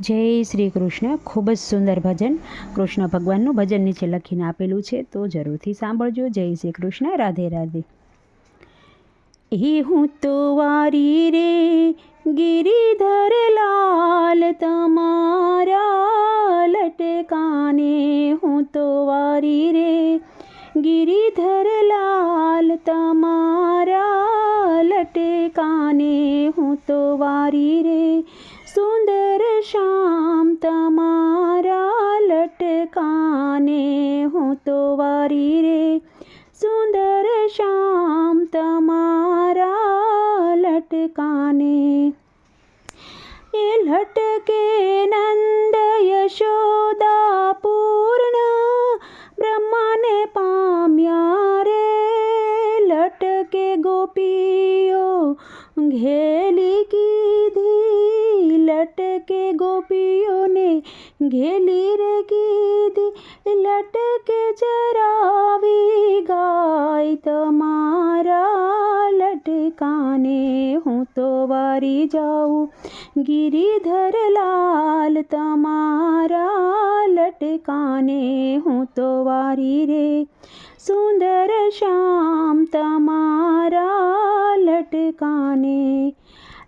જય શ્રી કૃષ્ણ. ખૂબ જ સુંદર ભજન કૃષ્ણ ભગવાનનું. ભજન નીચે લખીને આપેલું છે, તો જરૂરથી સાંભળજો. જય શ્રી કૃષ્ણ. રાધે રાધે. એ હું તો વારી રે, ગિરિધર લાલ, તમારા લટકાને હું તો વારી રે, ગિરિધર લાલ, તમારા લટકાને હું તો વારી રે. काने। लटके नंद यशोदा पूर्ण ब्रह्माने पाम्या रे। लटके गोपियो, घेली की धी। लटके गोपियों ने घेली रे की दी लटके चरावी गाय तुम्हारा काने हूँ तो वारी जाऊँ। गिरिधर लाल तमारा लटकाने हूँ तो वारी रे। सुंदर श्याम तमारा लटकाने।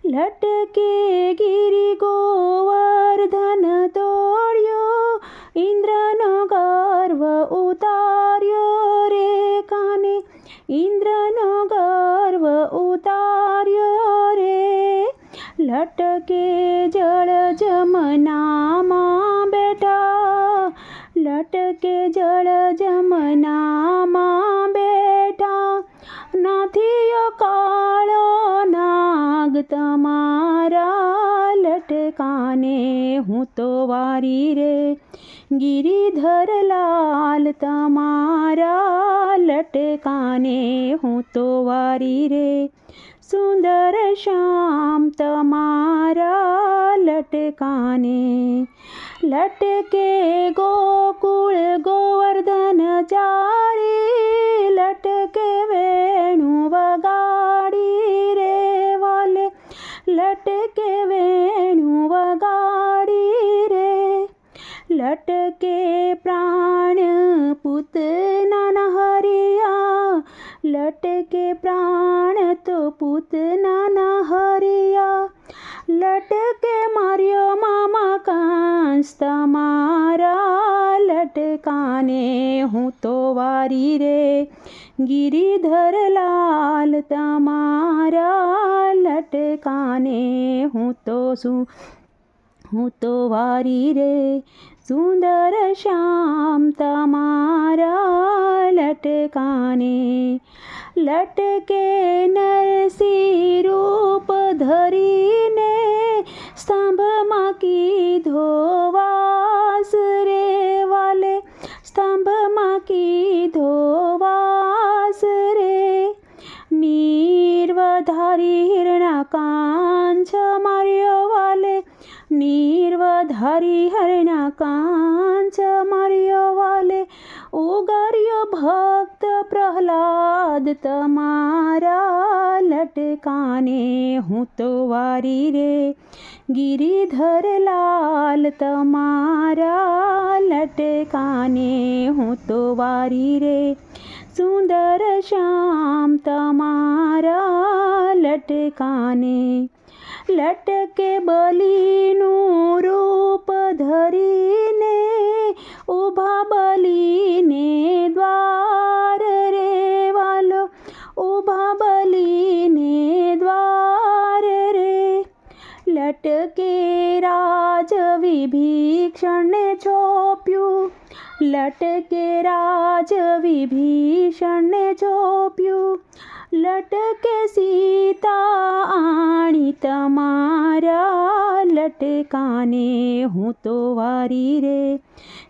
लटके गिरी गोवर्धन લટકે જળ જમનામાં બેઠા લટકે જળ જમનામાં બેઠા નાથીયો કાળો નાગ તમારા લટકાને હું તો વારી રે ગિરિધર લાલ તમારા લટકાને હું તો વારી રે शाम तमारा लटकाने, लटके गोकुल गोवर्धन जारी, लटके वेणु बगाड़ी रे वाले, लटके वेणु बगाड़ी रे, लटके प्राण पुत ननहरिया लटके प्राण तो पूतना ना हरिया। लटके मारियो मामा कांस तमारा लटकाने हूँ तो वारी रे। गिरिधर लाल तमारा। लटकाने हूँ तो सु હું તો વારી રે સુંદર શ્યામ તમારા લટકાને લટકે નરસિંહ રૂપ ધરીને સ્તંભમાં કીધો વાસ રે વાલે સ્તંભમાં કીધો વાસ રે નીર્વધારી હિરણા હરણા કાંચ માર્યો વાલે ઉગાર્યો ભક્ત પ્રહલાદ, તમારા લટકાને હું તો વારી રે. ગિરિધર લાલ, તમારા લટકાને હું તો વારી રે. સુંદર શ્યામ, તમારા લટકાને લટકે બલીનું રૂપ ધરીને ઊભા બલીને દ્વાર રે વાલો ઊભા બલીને દ્વાર રે લટકે રાજ વિભીષણને ચોપ્યું લટકે રાજ વિભીષણને ચોપ્યું લટકે સીતા આણી તમારા લટકાને હું તો વારી રે.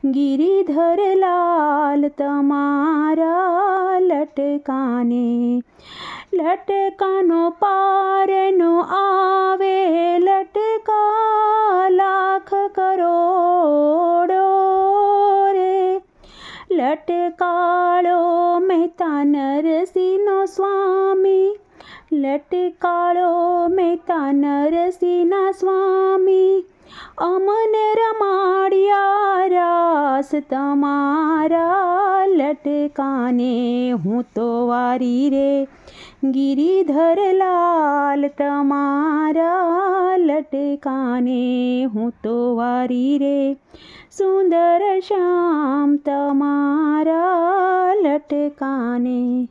ગિરિધર લાલ તમારા લટકાને, લટકાનો પારનો આવે સ્વામી લટકાળો મહેતા નરસિંહના સ્વામી અમને દાસ તમારા લટકાને હું તો વારી રે ગિરિધર લાલ તમારા લટકાને હું તો વારી રે સુંદર શ્યામ તમારા લટકાને